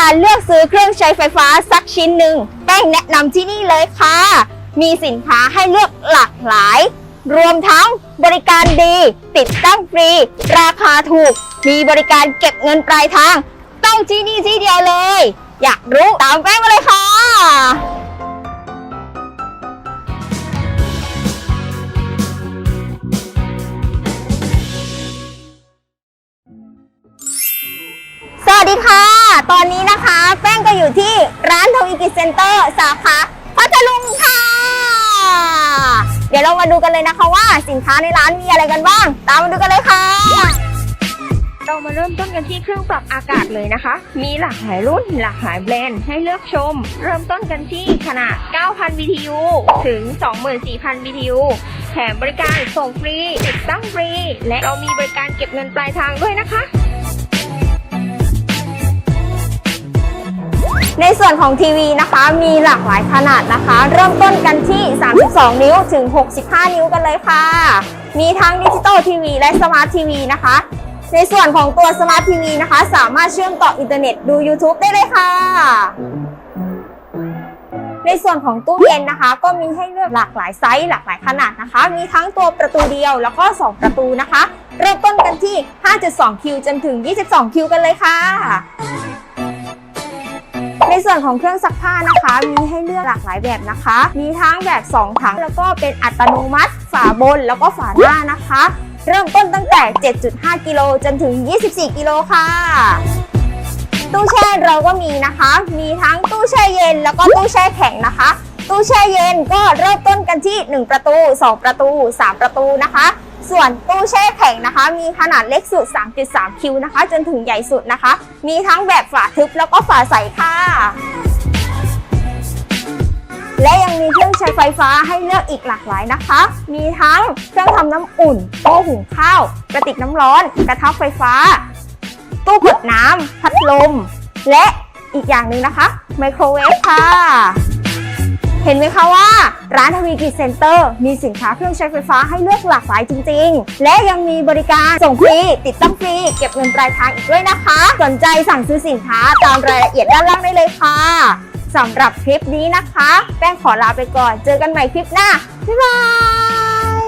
การเลือกซื้อเครื่องใช้ไฟฟ้าสักชิ้นหนึ่งแป้งแนะนำที่นี่เลยค่ะ มีสินค้าให้เลือกหลากหลาย รวมทั้งบริการดี ติดตั้งฟรี ราคาถูก มีบริการเก็บเงินปลายทาง ต้องที่นี่ที่เดียวเลย อยากรู้ตามแป้งมาเลยค่ะสวัสดีค่ะ ตอนนี้นะคะ แป้งก็อยู่ที่ร้านทวีกิจเซ็นเตอร์สาขาพัทลุงค่ะ เดี๋ยวเรามาดูกันเลยนะคะว่าสินค้าในร้านมีอะไรกันบ้าง ตามมาดูกันเลยค่ะ เรามาเริ่มต้นกันที่เครื่องปรับอากาศเลยนะคะ มีหลากหลายรุ่นหลากหลายแบรนด์ให้เลือกชม เริ่มต้นกันที่ขนาด 9,000 BTU ถึง 24,000 BTU แถมบริการส่งฟรีติดตั้งฟรี และเรามีบริการเก็บเงินปลายทางด้วยนะคะ ในส่วนของทีวีนะคะมีหลากหลายขนาดนะคะ เริ่มต้นกันที่ 32 นิ้วถึง 65 นิ้วกันเลยค่ะ มีทั้งดิจิตอลทีวีและสมาร์ททีวีนะคะ ในส่วนของตัวสมาร์ททีวีนะคะ สามารถเชื่อมต่ออินเทอร์เน็ตดู YouTube ได้เลยค่ะ ในส่วนของตู้เย็นนะคะ ก็มีให้เลือกหลากหลายไซส์หลากหลายขนาดนะคะ มีทั้งตัวประตูเดียวแล้วก็ 2 ประตูนะคะ เริ่มต้นกันที่ 5.2 คิวจนถึง 22 คิวกันเลยค่ะ ส่วนของเครื่องซักผ้านะคะ มีให้เลือกหลากหลายแบบนะคะ มีทั้งแบบ 2 ถัง แล้วก็เป็นอัตโนมัติ ฝาบนแล้วก็ฝาหน้านะคะ เริ่มต้นตั้งแต่ 7.5 กิโลจนถึง 24 กิโลค่ะตู้แช่เราก็มีนะคะ มีทั้งตู้แช่เย็น แล้วก็ตู้แช่แข็งนะคะ ตู้แช่เย็นก็เริ่มต้นกันที่ 1 ประตู 2 ประตู 3 ประตูนะคะ ส่วนตู้แช่แข็งนะคะ มีขนาดเล็กสุด 3.3 คิวนะคะ จนถึงใหญ่สุดนะคะ มีทั้งแบบฝาทึบแล้วก็ฝาใสค่ะ และยังมีเครื่องใช้ไฟฟ้าให้เลือกอีกหลากหลายนะคะ มีทั้งเครื่องทำน้ำอุ่นโต๊ะหุงข้าว กระติกน้ำร้อน กระทะไฟฟ้า ตู้กดน้ำพัดลม และอีกอย่างหนึ่งนะคะ ไมโครเวฟค่ะ เห็นไหมคะว่า ร้านทวีกิจเซ็นเตอร์มีสินค้าเครื่องใช้ไฟฟ้าให้เลือกหลากหลายจริง ๆ และยังมีบริการส่งฟรีติดตั้งฟรีเก็บเงินปลายทางอีกด้วยนะคะ สนใจสั่งซื้อสินค้าตามรายละเอียดด้านล่างได้เลยค่ะสำหรับคลิปนี้นะคะ แป้งขอลาไปก่อน เจอกันใหม่คลิปหน้า บ๊ายบาย